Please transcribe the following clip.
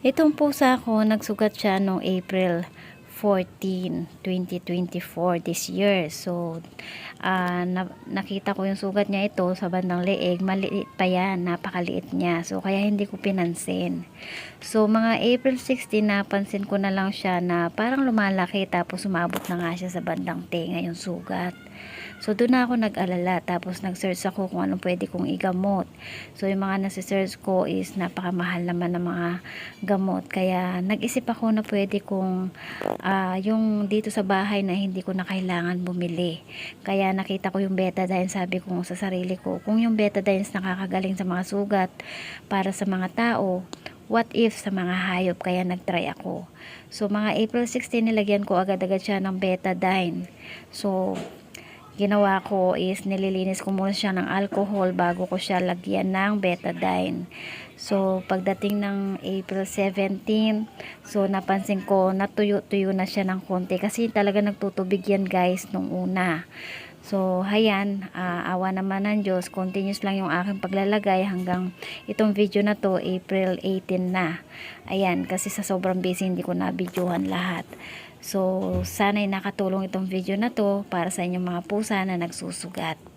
Itong pusa ko, nagsugat siya noong April 14, 2024 this year. So, ah, na- nakita ko yung sugat niya ito sa bandang leeg. Maliit pa yan, napakaliit niya. So, kaya hindi ko pinansin. So, mga April 16, napansin ko na lang siya na parang lumalaki tapos umabot na nga siya sa bandang tenga yung sugat. So, doon na ako nag-alala. Tapos, nag-search ako kung anong pwede kong igamot. So, yung mga nasa-search ko is napakamahal naman ng mga gamot. Kaya, nag-isip ako na pwede kong ah, yung dito sa bahay na hindi ko na kailangan bumili. Kaya, nakita ko yung betadine. Sabi ko sa sarili ko, kung yung betadine is nakakagaling sa mga sugat para sa mga tao, what if sa mga hayop? Kaya, nag-try ako. So, mga April 16, nilagyan ko agad-agad siya ng betadine. So, ginawa ko is nililinis ko muna siya ng alcohol bago ko siya lagyan ng betadine. So, pagdating ng April 17, so napansin ko natuyo-tuyo na siya ng konti kasi talaga nagtutubig yan guys nung una. So, hayan, ah, awa naman ng Diyos, continuous lang yung aking paglalagay hanggang itong video na to, April 18 na. Ayan, kasi sa sobrang busy hindi ko na-videohan lahat. So, sana'y nakatulong itong video na to para sa inyong mga pusa na nagsusugat.